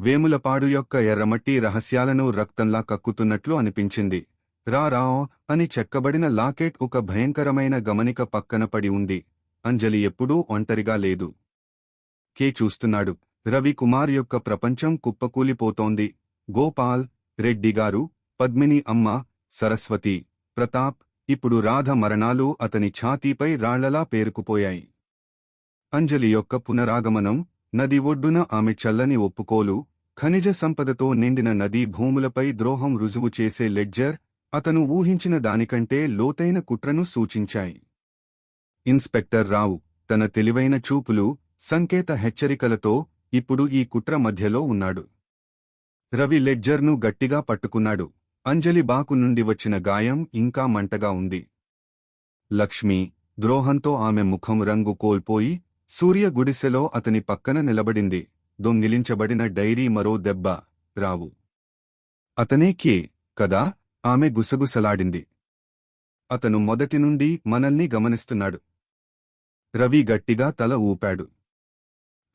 వేములపాడు యొక్క ఎర్రమట్టి రహస్యాలను రక్తంలా కక్కుతున్నట్లు అనిపించింది. రా అని చెక్కబడిన లాకెట్ ఒక భయంకరమైన గమనిక పక్కన పడి ఉంది. అంజలి ఎప్పుడూ ఒంటరిగా లేదు. కే చూస్తున్నాడు. రవికుమార్ యొక్క ప్రపంచం కుప్పకూలిపోతోంది. గోపాల్ రెడ్డిగారు పద్మిని అమ్మ సరస్వతి ప్రతాప్ ఇప్పుడు రాధ మరణాలు అతని ఛాతీపై రాళ్ళలా పేరుకుపోయాయి. అంజలి యొక్క పునరాగమనం నది ఒడ్డున ఆమె చల్లని ఒప్పుకోలు ఖనిజ సంపదతో నిండిన నదీ భూములపై ద్రోహం రుజువు చేసే లెడ్జర్ అతను ఊహించిన దానికంటే లోతైన కుట్రను సూచించాయి. ఇన్స్పెక్టర్ రావు తన తెలివైన చూపులు సంకేత హెచ్చరికలతో ఇప్పుడు ఈ కుట్ర మధ్యలో ఉన్నాడు. రవి లెడ్జర్ను గట్టిగా పట్టుకున్నాడు. అంజలి బాకు నుండి వచ్చిన గాయం ఇంకా మంటగా ఉంది. లక్ష్మి ద్రోహంతో ఆమె ముఖం రంగు కోల్పోయి సూర్య గుడిసెలో అతని పక్కన నిలబడింది. దొంగిలించబడిన డైరీ మరో దెబ్బ. రావు. అతనే కే? కదా? ఆమె గుసగుసలాడింది. అతను మొదటి నుండి మనల్ని గమనిస్తున్నాడు. రవి గట్టిగా తల ఊపాడు.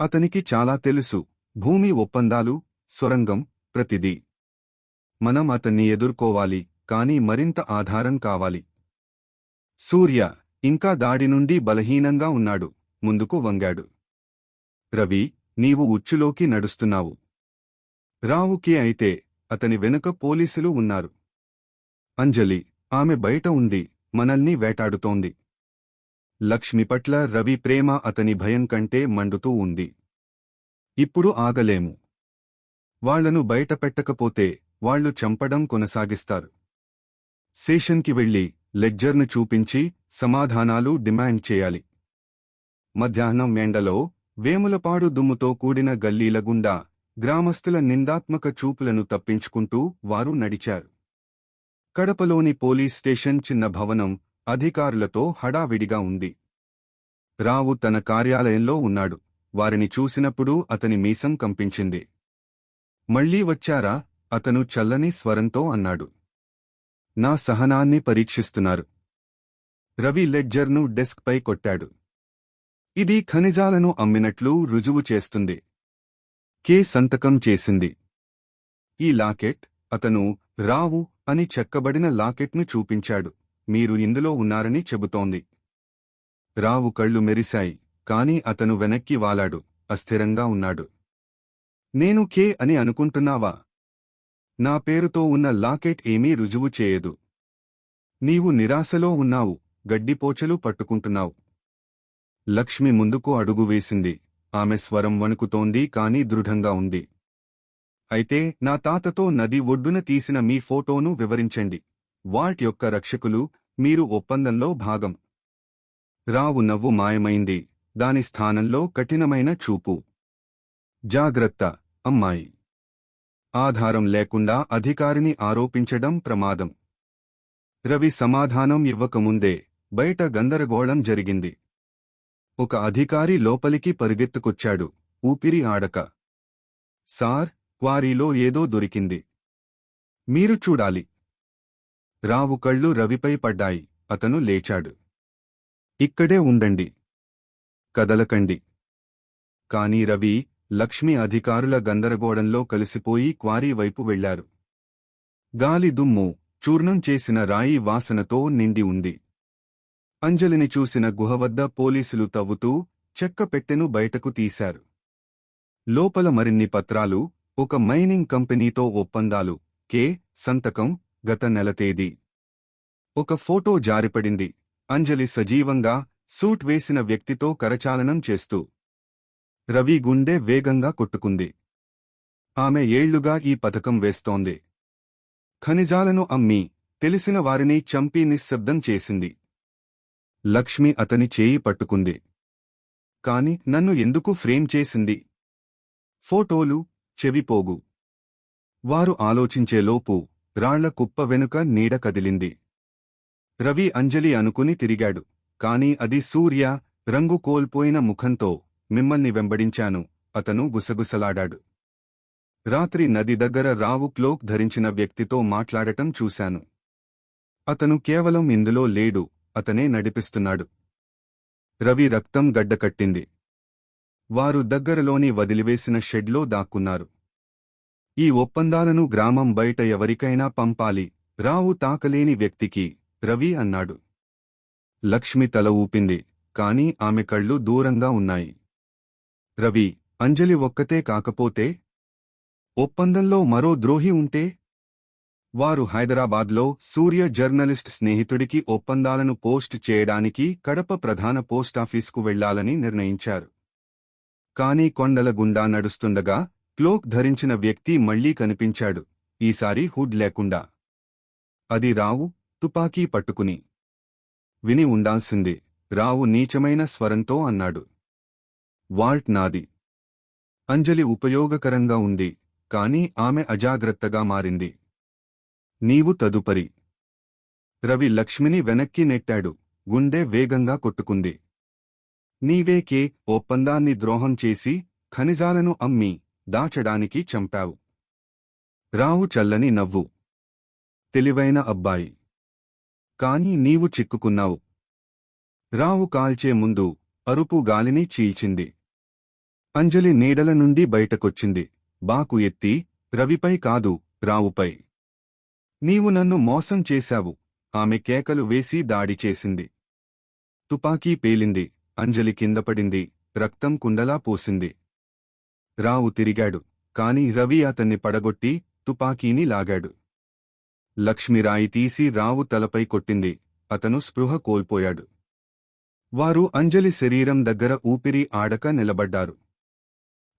అతనికి చాలా తెలుసు. భూమి ఒప్పందాలు సొరంగం ప్రతిదీ. మనం అతన్ని ఎదుర్కోవాలి కాని మరింత ఆధారం కావాలి. సూర్య ఇంకా దాడి నుండి బలహీనంగా ఉన్నాడు. ముందుకు వంగాడు. రవి నీవు ఉచ్చులోకి నడుస్తున్నావు. రావుకి అయితే అతని వెనుక పోలీసులు ఉన్నారు. అంజలి ఆమె బయట ఉంది మనల్ని వేటాడుతోంది. లక్ష్మి పట్ల రవి ప్రేమ అతని భయం కంటే మండుతూ ఉంది. ఇప్పుడు ఆగలేము. వాళ్ళను బయటపెట్టకపోతే వాళ్ళు చంపడం కొనసాగిస్తారు. సేషన్కి వెళ్ళి లెడ్జర్ను చూపించి సమాధానాలు డిమాండ్ చేయాలి. మధ్యాహ్నం ఎండలో వేములపాడు దుమ్ముతో కూడిన గల్లీల గుండా గ్రామస్తుల నిందాత్మక చూపులను తప్పించుకుంటూ వారు నడిచారు. కడపలోని పోలీస్ స్టేషన్ చిన్న భవనం అధికారులతో హడావిడిగా ఉంది. రావు తన కార్యాలయంలో ఉన్నాడు. వారిని చూసినప్పుడు అతని మీసం కంపించింది. మళ్ళీ వచ్చారా? అతను చల్లని స్వరంతో అన్నాడు. నా సహనాన్ని పరీక్షిస్తున్నారు. రవి లెడ్జర్ను డెస్క్పై కొట్టాడు. ఇది ఖనిజాలను అమ్మినట్లు రుజువు చేస్తుంది. కే సంతకం చేసింది. ఈ లాకెట్ అతను రావు అని చెక్కబడిన లాకెట్ను చూపించాడు. మీరు ఇందులో ఉన్నారని చెబుతోంది. రావు కళ్ళు మెరిశాయి కాని అతను వెనక్కి వాలాడు అస్థిరంగా ఉన్నాడు. నేను కే అని అనుకుంటున్నావా? నా పేరుతో ఉన్న లాకెట్ ఏమీ రుజువు చేయదు. నీవు నిరాశలో ఉన్నావు గడ్డిపోచలు పట్టుకుంటున్నావు. లక్ష్మి ముందుకు అడుగు వేసింది. ఆమె స్వరం వణుకుతోంది కాని దృఢంగా ఉంది. అయితే నా తాతతో నది ఒడ్డున తీసిన మీ ఫోటోను వివరించండి. వాల్ట్ యొక్క రక్షకులు మీరు ఒప్పందంలో భాగం. రావు నవ్వు మాయమైంది. దాని స్థానంలో కఠినమైన చూపు. జాగ్రత్త అమ్మాయి. ఆధారం లేకుండా అధికారిని ఆరోపించడం ప్రమాదం. రవి సమాధానం ఇవ్వకముందే బయట గందరగోళం జరిగింది. ఒక అధికారి లోపలికి పరిగెత్తుకొచ్చాడు. ఊపిరి ఆడక. సార్ క్వారీలో ఏదో దొరికింది. మీరు చూడాలి. రావు కళ్ళు రవిపై పడ్డాయి. అతను లేచాడు. ఇక్కడే ఉండండి. కదలకండి. కాని రవి లక్ష్మి అధికారుల గందరగోళంలో కలిసిపోయి క్వారీ వైపు వెళ్ళారు. గాలి దుమ్ము చూర్ణం చేసిన రాయి వాసనతో నిండి ఉంది. అంజలిని చూసిన గుహవద్ద పోలీసులు తవ్వుతూ చెక్క పెట్టెను బయటకు తీశారు. లోపల మరిన్ని పత్రాలు ఒక మైనింగ్ కంపెనీతో ఒప్పందాలు కే. సంతకం గత నెల తేదీ. ఒక ఫోటో జారిపడింది. అంజలి సజీవంగా సూట్ వేసిన వ్యక్తితో కరచాలనం చేస్తూ. రవి గుండె వేగంగా కొట్టుకుంది. ఆమె ఏళ్ళుగా ఈ పథకం వేస్తోంది. ఖనిజాలను అమ్మి తెలిసిన వారిని చంపి నిశ్శబ్దం చేసింది. లక్ష్మి అతని చేయి పట్టుకుంది. కాని నన్ను ఎందుకు ఫ్రేమ్ చేసింది? ఫోటోలు చెవిపోగు వారు ఆలోచించేలోపు రాళ్ళ కుప్ప వెనుక నీడ కదిలింది. రవి అంజలి అనుకుని తిరిగాడు. కాని అది సూర్య రంగు కోల్పోయిన ముఖంతో మిమ్మల్ని వెంబడించాను. అతను గుసగుసలాడాడు. రాత్రి నది దగ్గర రావు క్లోక్ ధరించిన వ్యక్తితో మాట్లాడటం చూశాను. అతను కేవలం ఇందులో లేడు. అతనే నడిపిస్తున్నాడు. రవి రక్తం గడ్డకట్టింది వారు దగ్గరలోని వదిలివేసిన షెడ్లో దాక్కున్నారు. ఈ ఒప్పందాలను గ్రామం బయట ఎవరికైనా పంపాలి. రావు తాకలేని వ్యక్తికి రవి అన్నాడు. లక్ష్మి తల ఊపింది కాని ఆమె కళ్ళు దూరంగా ఉన్నాయి. రవి అంజలి ఒక్కతే కాకపోతే? ఒప్పందంలో మరో ద్రోహి ఉంటే? వారు హైదరాబాద్లో సూర్య జర్నలిస్ట్ స్నేహితుడికి ఒప్పందాలను పోస్ట్ చేయడానికి కడప ప్రధాన పోస్టాఫీస్కు వెళ్ళాలని నిర్ణయించారు. కాని కొండల గుండా నడుస్తుండగా క్లోక్ ధరించిన వ్యక్తి మళ్ళీ కనిపించాడు. ఈసారి హుడ్ లేకుండా. అది రావు తుపాకీ పట్టుకుని. విని ఉండాల్సింది రావు నీచమైన స్వరంతో అన్నాడు. వాల్ట్ నాది. అంజలి ఉపయోగకరంగా ఉంది కాని ఆమె అజాగ్రత్తగా మారింది. నీవు తదుపరి. రవి లక్ష్మిని వెనక్కి నెట్టాడు. గుండె వేగంగా కొట్టుకుంది. నీవేకే ఒప్పందాన్ని ద్రోహం చేసి ఖనిజాలను అమ్మి దాచడానికి చంపావు. రావు చల్లని నవ్వు. తెలివైన అబ్బాయి. కాని నీవు చిక్కుకున్నావు. రావు కాల్చే ముందు అరుపు గాలిని చీల్చింది. అంజలి నీడల నుండి బయటకొచ్చింది. బాకు ఎత్తి రవిపై కాదు రావుపై. నీవు నన్ను మోసం చేశావు. ఆమె కేకలు వేసి దాడి చేసింది. తుపాకీ పేలింది. అంజలి కిందపడింది రక్తం కుండలా పోసింది. రావు తిరిగాడు. కాని రవి అతన్ని పడగొట్టి తుపాకీని లాగాడు. లక్ష్మిరాయి తీసి రావు తలపై కొట్టింది. అతను స్పృహ కోల్పోయాడు. వారు అంజలి శరీరం దగ్గర ఊపిరి ఆడక నిలబడ్డారు.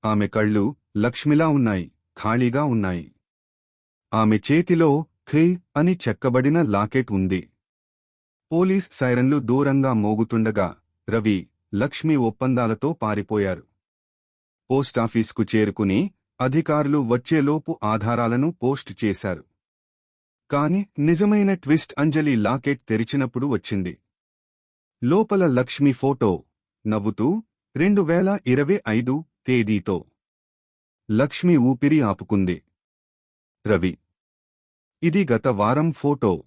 ఆమె కళ్ళు లక్ష్మిలా ఉన్నాయి. ఖాళీగా ఉన్నాయి. ఆమె చేతిలో ఖే అని చెక్కబడిన లాకెట్ ఉంది. పోలీస్ సైరన్లు దూరంగా మోగుతుండగా రవి లక్ష్మి ఒప్పందాలతో పారిపోయారు. పోస్టాఫీస్కు చేరుకుని అధికారులు వచ్చేలోపు ఆధారాలను పోస్ట్ చేశారు. కాని నిజమైన ట్విస్ట్ అంజలి లాకెట్ తెరిచినప్పుడు వచ్చింది. లోపల లక్ష్మి ఫోటో నవ్వుతూ రెండు వేల ఇరవై ఐదు తేదీతో లక్ష్మి ఊపిరి ఆపుకుంది. రవి ఇది గత వారం ఫోటో.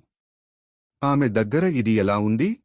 ఆమె దగ్గర ఇది ఎలా ఉంది?